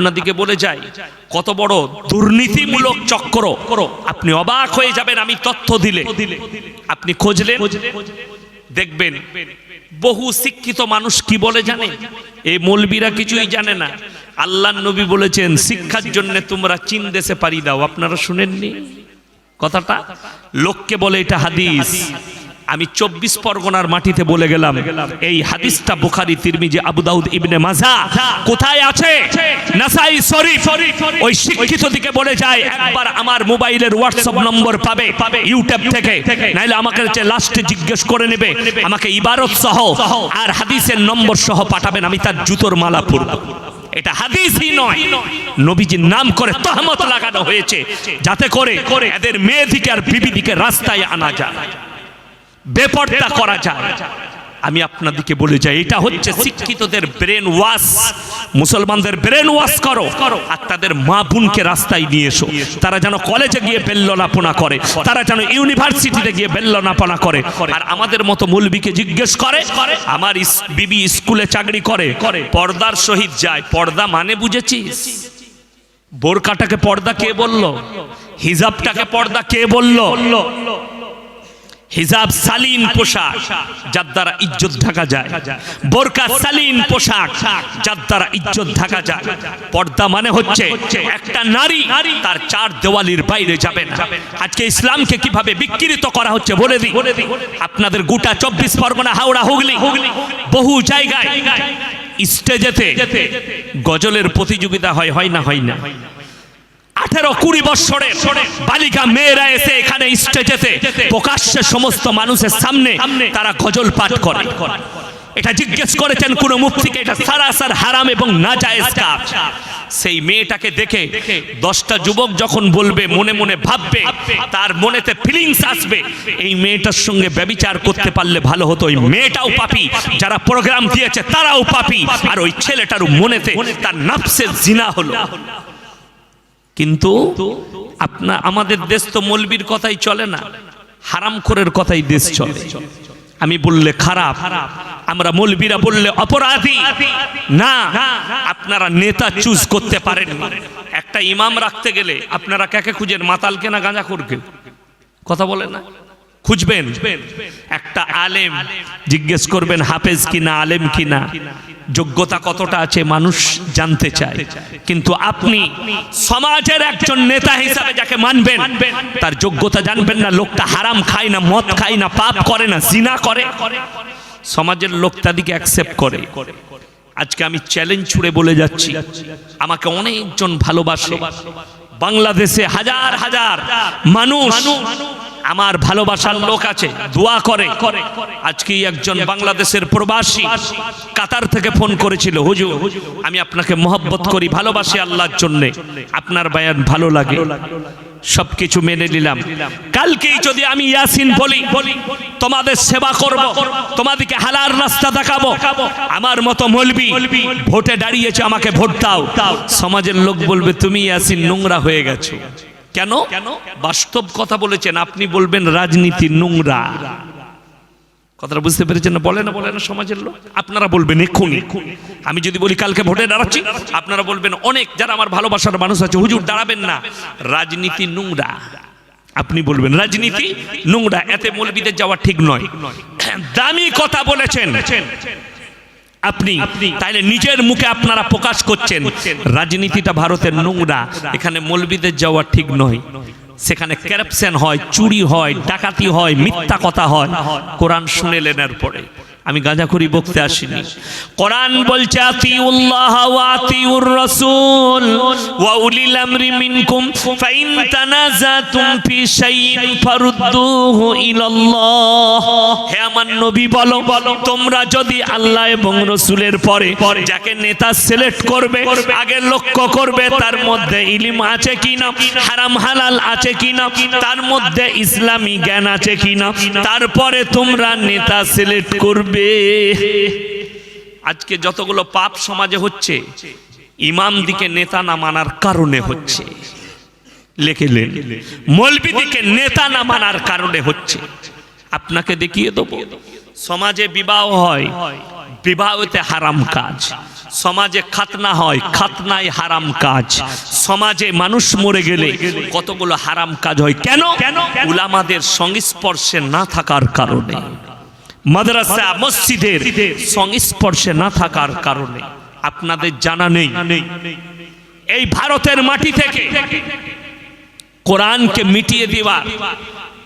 আপনাদিকে বলে যাই, কত বড় দুর্নীতিমূলক চক্র। আপনি অবাক হয়ে যাবেন, আমি তথ্য দিলে। আপনি খুঁজলেন, দেখবেন, বহু শিক্ষিত মানুষ কি বলে জানে? এই মৌলবীরা কিছুই জানে না। আল্লাহ নবী বলেছেন, শিক্ষার জন্য তোমরা চীন দেশে পারি দাও। আপনারা শুনেননি কথাটা? লোককে বলে এটা হাদিস। আমি চব্বিশ পরগনার মাটিতে বলে গেলাম, এই হাদিসটা বুখারি, তিরমিজি, আবু দাউদ ইবনে মাজা। কোথায় আছে? নাসাই শরীফ। ওই শিক্ষিত দিকে বলে যায়, একবার আমার মোবাইলের হোয়াটসঅ্যাপ নম্বর পাবে ইউটিউব থেকে। নাইলে আমাকে হচ্ছে লাস্টে জিজ্ঞেস করে নেবে, আমাকে ইবারত সহ আর হাদিসের নম্বর সহ পাঠাবেন, আমি তার জুতোর মালা পরব। এটা হাদিসই নয়। নবীজির নাম করে তহমত লাগানো হয়েছে, যাতে করে এদের মেয়েদিকে আর বিবিদিকে রাস্তায় আনা যায়। বেপর্দা করা যায়। আমি আপনাদেরকে বলে যাই এটা হচ্ছে শিক্ষিতদের ব্রেন ওয়াশ মুসলমানদের ব্রেন ওয়াশ করো। আর তাদের মা বোনকে রাস্তায় নিয়ে এসো। তারা যেন কলেজে গিয়ে বেল্লনাপনা করে। তারা যেন ইউনিভার্সিটিতে গিয়ে বেল্লনাপনা করে। আর আমাদের মতো মৌলবীকে জিজ্ঞেস করে আমার বিবি স্কুলে চাকরি করে। পর্দার সহিত যায়। পর্দা মানে বুঝেছিস? বোরকাটাকে পর্দা কে বলল? হিজাবটাকে পর্দা কে বলল? হিজাব সালিন পোশাক যার দ্বারা ইজ্জত ঢাকা যায়। বোরকা সালিন পোশাক যার দ্বারা ইজ্জত ঢাকা যায়। পর্দা মানে হচ্ছে একটা নারী তার চার দেওয়ালির বাইরে যাবে না। আজকে ইসলামকে কীভাবে বিকৃত করা হচ্ছে বলে দিই। আপনাদের গোটা চব্বিশ পরগনা হাওড়া হুগলি বহু জায়গায় স্টেজেতে। গজলের প্রতিযোগিতা হয় হয় না হয় না? আঠেরো কুড়ি বৎসরের বালিকা মেয়েরা এসে এখানে স্টেজেতে প্রকাশ্যে সমস্ত মানুষের সামনে তারা গজল পাঠ করে। এটা জিজ্ঞেস করেছেন কোন মুফতিকে এটা সারাসার হারাম এবং না যায় সেই মেয়েটাকে দেখে দশটা যুবক যখন বলবে, মনে মনে ভাববে, তার মনেতে ফিলিংস আসবে, এই মেয়েটার সঙ্গে ব্যবিচার করতে পারলে ভালো হতো। ওই মেয়েটাও পাপি, যারা প্রোগ্রাম দিয়েছে তারাও পাপি, আর ওই ছেলেটারও মনেতে তার নাফসের জিনা হলো। কিন্তু আপনা আমাদের দেশ তো মলবির কথাই চলে না হারাম হারামখোরের কথাই দেশ চলে। আমি বললে খারাপ, আমরা মলবিরা বললে অপরাধী। না, আপনারা নেতা চুজ করতে পারেন একটা ইমাম রাখতে গেলে আপনারা কাকে খুঁজেন? মাতালকে না গাঁজা করকে কথা বলে না? খুঁজবেন। একটা আলেম জিজ্ঞেস করবেন, হাফেজ কিনা, আলেম কিনা? যোগ্যতা কতটা আছে মানুষ জানতে চায়। কিন্তু আপনি সমাজের একজন নেতা হিসাবে যাকে মানবেন, তার যোগ্যতা জানবেন না, লোকটা হারাম খায় না, মদ খায় না, পাপ করে না, জিনা করে। সমাজের লোক তাদেরকে অ্যাকসেপ্ট করে। আজকে আমি চ্যালেঞ্জ ছুড়ে বলে যাচ্ছি, আমাকে অনেকজন ভালোবাসে। বাংলাদেশে হাজার হাজার মানুষ আমার ভালোবাসার লোক আছে, দোয়া করে। আজকে একজন বাংলাদেশের প্রবাসী কাতার থেকে ফোন করেছিল, হুজুর, আমি আপনাকে মহব্বত করি, ভালোবাসি আল্লাহর জন্য। আপনার বায়ান ভালো লাগে। সবকিছু মেনে নিলাম। কালকেই যদি আমি ইয়াসিন বলি, তোমাদের সেবা করব, তোমাদেরকে হালার রাস্তা দেখাবো। আমার মতো মলবি ভোটে দাঁড়িয়েছে, আমাকে ভোট দাও। সমাজের লোক বলবে, তুমি ইয়াসিন নোংরা হয়ে গেছো। কেন? কেন বাস্তব কথা বলেছেন, আপনি বলবেন রাজনীতি নোংরা। কথাটা বুঝতে পেরেছেন না? বলে না বলে না সমাজের লোক। আপনারা বলবেন এক্ষুনি। আমি যদি বলি কালকে ভোটে দাঁড়াচ্ছি, আপনারা বলবেন অনেক, যারা আমার ভালোবাসার মানুষ আছে, হুজুর দাঁড়াবেন না। রাজনীতি নোংরা। আপনি বলবেন রাজনীতি নোংরা, এতে মৌলবিদের যাওয়া ঠিক নয়। দামি কথা বলেছেন। আপনি তাইলে নিজের মুখে আপনারা প্রকাশ করছেন। রাজনীতিটা ভারতের নোংরা এখানে মলবিদের যাওয়া ঠিক নয়। সেখানে ক্যারাপশন হয় চুরি হয় ডাকাতি হয় মিথ্যা কথা হয়। কোরআন শুনে লেনার পরে আমি গাঁজাখুরি বকতে আসিনি। কোরআন বলছে ওয়া রাসূল ওয়া উলিল আমরি মিনকুম ফি শাইইন ফারুদ্দুহু ইলাল্লাহ। হে আমার নবী বলো, তোমরা যদি আল্লাহ এবং রসুলের পরে যাকে নেতা সিলেক্ট করবে, আগে লক্ষ্য করবে তার মধ্যে ইলিম আছে কিনা, হারাম হালাল আছে কিনা, তার মধ্যে ইসলামী জ্ঞান আছে কিনা, তারপরে তোমরা নেতা সিলেক্ট করবে। আজকে যতগুলো পাপ সমাজে হচ্ছে ইমাম দিকে নেতা না মানার কারণে হচ্ছে। লেখেলেন মলবি দিকে নেতা না মানার কারণে হচ্ছে। আপনাকে দেখিয়ে দেবো সমাজে বিবাহ হয় বিবাহ হতে হারাম কাজ। সমাজে খাতনা হয় খাতনায় হারাম কাজ। সমাজে মানুষ মরে গেলে কতগুলো হারাম কাজ হয় কেন? উলামাদের সংস্পর্শে না থাকার কারণে। মাদ্রাসা মসজিদের সংস্পর্শে না থাকার কারণে আপনাদের জানা নেই। এই ভারতের মাটি থেকে কোরআনকে মিটিয়ে দেওয়া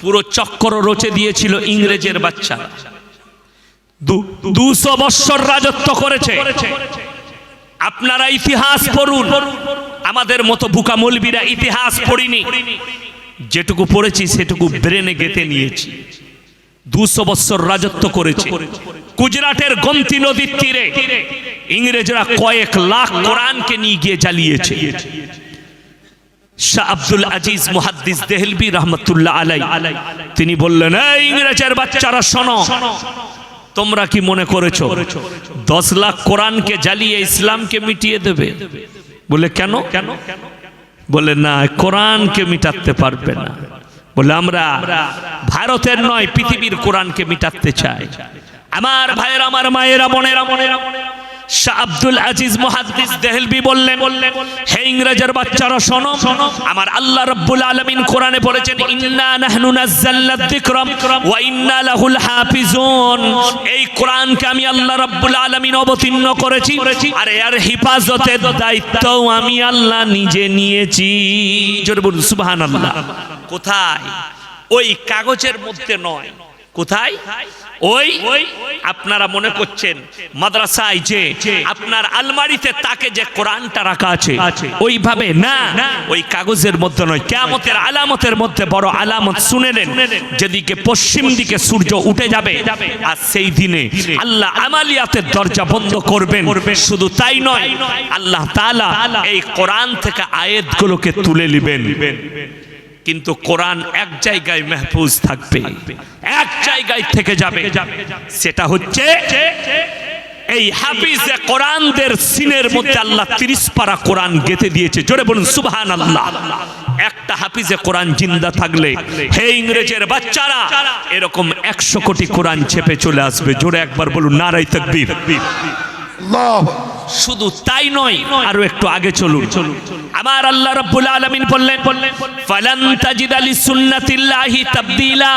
পুরো চক্কর রচে দিয়েছিল ইংরেজের বাচ্চা। দুশো বৎসর রাজত্ব করেছে। আপনারা ইতিহাস পড়ুন। আমাদের মতো বুকা মলবিরা ইতিহাস পড়িনি। যেটুকু পড়েছি সেটুকু ব্রেনে গেতে নিয়েছি। দুশো বৎসর রাজত্ব করেছে। গুজরাটের গমতি নদীর তীরে ইংরেজরা কয়েক লাখ কোরআনকে নিয়ে গিয়ে জ্বালিয়েছে। শাহ আব্দুল আজিজ মুহাদ্দিস দেহলবি রহমতুল্লাহ আলাই, তিনি বললেন ইংরেজের বাচ্চারা, শোনো, তোমরা কি মনে করেছ, দশ লাখ কোরআনকে জ্বালিয়ে ইসলামকে মিটিয়ে দেবে? বলে কেন কেন? বলে, না, কোরআনকে মিটাতে পারবে না। বলে, আমরা ভারতের নয়, পৃথিবীর কোরআনকে মিটাতে চাই। আমার ভাইয়ের, আমার মায়েরা, বোনেরা বোনেরা, শাহ ইংরেজের বাচ্চারা, শোনো, আমার আল্লাহ রাব্বুল ইন্না নাহনু লাহুল এই কোরআনকে আমি আল্লাহ রাব্বুল অবতীর্ণ করেছি, আর হেফাজতের দায়িত্ব আমি আল্লাহ নিজে নিয়েছি। জোরে বলুন কোথায়? ওই কাগজের মধ্যে নয়। কোথায়? ওই আপনারা মনে করছেন মাদ্রাসায় যে আপনার আলমারিতে তাকে যে কোরআনটা রাখা আছে ওইভাবে না। ওই কাগজের মধ্যে নয়। কেমতের আলামতের মধ্যে বড় আলামত শুনেলেন যেদিকে পশ্চিম দিকে সূর্য উঠে যাবে আর সেই দিনে আল্লাহ আমালিয়াতের দরজা বন্ধ করবেন। শুধু তাই নয় আল্লাহ তাআলা এই কোরআন থেকে আয়াতগুলোকে তুলে নেবেন। কিন্তু কোরআন এক জায়গায় মেহফুজ থাকবে, এক জায়গায় থেকে যাবে। সেটা হচ্ছে এই হাফিজে কোরআনদের সিনের মধ্যে আল্লাহ তিরিশ পারা কোরআন গেতে দিয়েছে। জোরে বলুন সুবহান আল্লাহ একটা হাফিজে কোরআন জিন্দা থাকলে, হে ইংরেজের বাচ্চারা, এরকম একশো কোটি কোরআন চেপে চলে আসবে। জোরে একবার বলুন নারাই তকবীর। আল্লাহ শুধু তাই নয়, আরও একটু আগে চলুন। আমার আল্লাহ রাব্বুল আলামিন বললেন, ফালান তাজিদা লিসুন্নাতিল্লাহি তাবদীলা।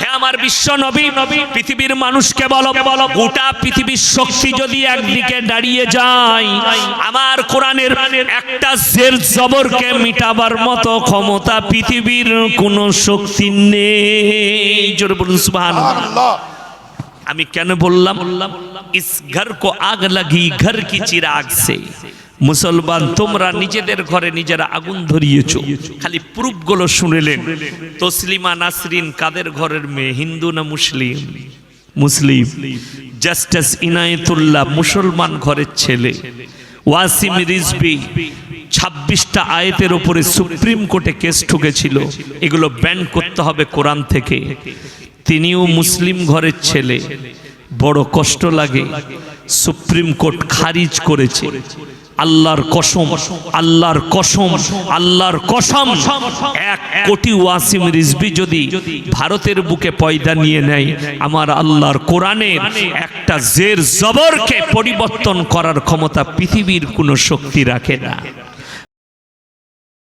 হে আমার বিশ্ব নবী, পৃথিবীর মানুষকে বলো, গোটা পৃথিবীর শক্তি যদি একদিকে দাঁড়িয়ে যায়, আমার কোরআনের একটা জের জবরকে মিটাবার মতো ক্ষমতা পৃথিবীর কোনো শক্তি নেই। জোরে বলুন সুবহানাল্লাহ। আমি কেন বললাম? ইস ঘর কো আগ লাগি, ঘর কি চিরাগ সে। মুসলমান, তোমরা নিজেদের ঘরে নিজেরা আগুন ধরিয়েছো। খালি প্রুফগুলো শুনেলেন তসলিমা নাসরিন, কাদের ঘরের মেয়ে? হিন্দু না মুসলিম? মুসলিম। জাস্টিস ইনায়েতুল্লাহ, মুসলমান ঘরের ছেলে। ওয়াসিম রিজবি ছাব্বিশটা আয়াতের উপরে সুপ্রিম কোর্টে কেস ঠুকেছিল। এগুলো ব্যান করতে হবে কোরআন থেকে। তিনিও মুসলিম ঘরের ছেলে। বড় কষ্ট লাগে। সুপ্রিম কোর্ট খারিজ করেছে। আল্লাহর কসম আল্লাহর কসম আল্লাহর কসম। এক কোটি ওয়াসিম রিজবি যদি ভারতের বুকে পয়দা নিয়ে নেয়, আমার আল্লাহর কোরআনের একটা জের জবরকে পরিবর্তন করার ক্ষমতা পৃথিবীর কোনো শক্তি রাখে না।